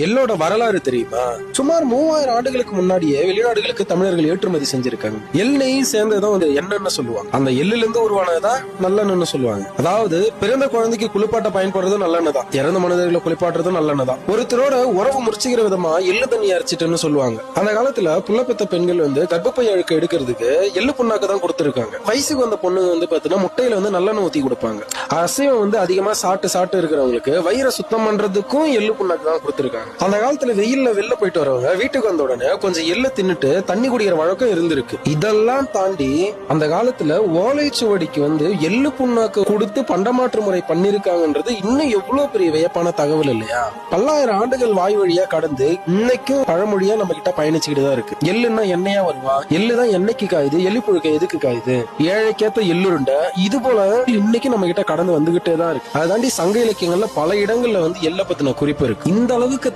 எல்லோட வரலாறு தெரியுமா? சுமார் மூவாயிரம் ஆண்டுகளுக்கு முன்னாடியே வெளிநாடுகளுக்கு தமிழர்கள் ஏற்றுமதி செஞ்சிருக்காங்க. எல்லையும் சேர்ந்ததுதான் வந்து எண்ணெய்னு சொல்லுவாங்க. அந்த எள்ளுல இருந்து உருவானதுதான் நல்லெண்ணு சொல்லுவாங்க. அதாவது பிறந்த குழந்தைக்கு குளிப்பாட்ட பயன்படுறதும் நல்லெண்ணதான் தான் இறந்த மனிதர்களை குளிப்பாட்டுறதும் நல்லெண்ணதான் ஒருத்தரோட உறவு முறிச்சுக்கிற விதமா எள்ளு தண்ணி அரைச்சிட்டுன்னு சொல்லுவாங்க. அந்த காலத்துல புள்ளப்பத்த பெண்கள் வந்து கர்ப்பப்பை அழுக்க எடுக்கிறதுக்கு எள்ளு புண்ணாக்கு தான் கொடுத்துருக்காங்க. வயசுக்கு வந்த பொண்ணுங்க வந்து பாத்தீங்கன்னா முட்டையில வந்து நல்லெண்ணெய் ஊத்தி கொடுப்பாங்க. அசைவம் வந்து அதிகமா சாப்பிட்டு சாப்பிட்டு இருக்கிறவங்களுக்கு வயிறை சுத்தம் பண்றதுக்கும் எள்ளு புண்ணாக்கு தான் கொடுத்துருக்காங்க. அந்த காலத்துல வெயில்ல வெளில போயிட்டு வரவங்க வீட்டுக்கு வந்த உடனே கொஞ்சம் எள்ளு தின்னுட்டு தண்ணி குடிக்கிற வழக்கம் இருந்திருக்கு. இதெல்லாம் தாண்டி அந்த காலத்துல ஓலைச்சுவடிக்கு வந்து எள்ளு புண்ணாக்கு கொடுத்து பண்டமாற்று முறை பண்ணிருக்காங்கன்றது இன்னும் எவ்வளவு பெரிய வியப்பான தகவல் இல்லையா? பல்லாயிரம் ஆண்டுகள் வாய் வழியா கடந்து இன்னைக்கும் பழமொழியா நம்ம கிட்ட பயணிச்சுக்கிட்டு தான் இருக்கு. எள்ளுன்னா எண்ணெயா வருவா எள்ளுதான் எண்ணெய்க்கு காயுது எள்ளு புழுக்க எதுக்கு காயுது? ஏழைக்கேத்த எள்ளுருண்டை இது போல இன்னைக்கு நம்ம கிட்ட கடந்து வந்துகிட்டே தான் இருக்கு. அதை தாண்டி சங்க இலக்கியங்கள்ல பல இடங்கள்ல வந்து எல்லை பத்தின குறிப்பு இருக்கு. இந்த அளவுக்கு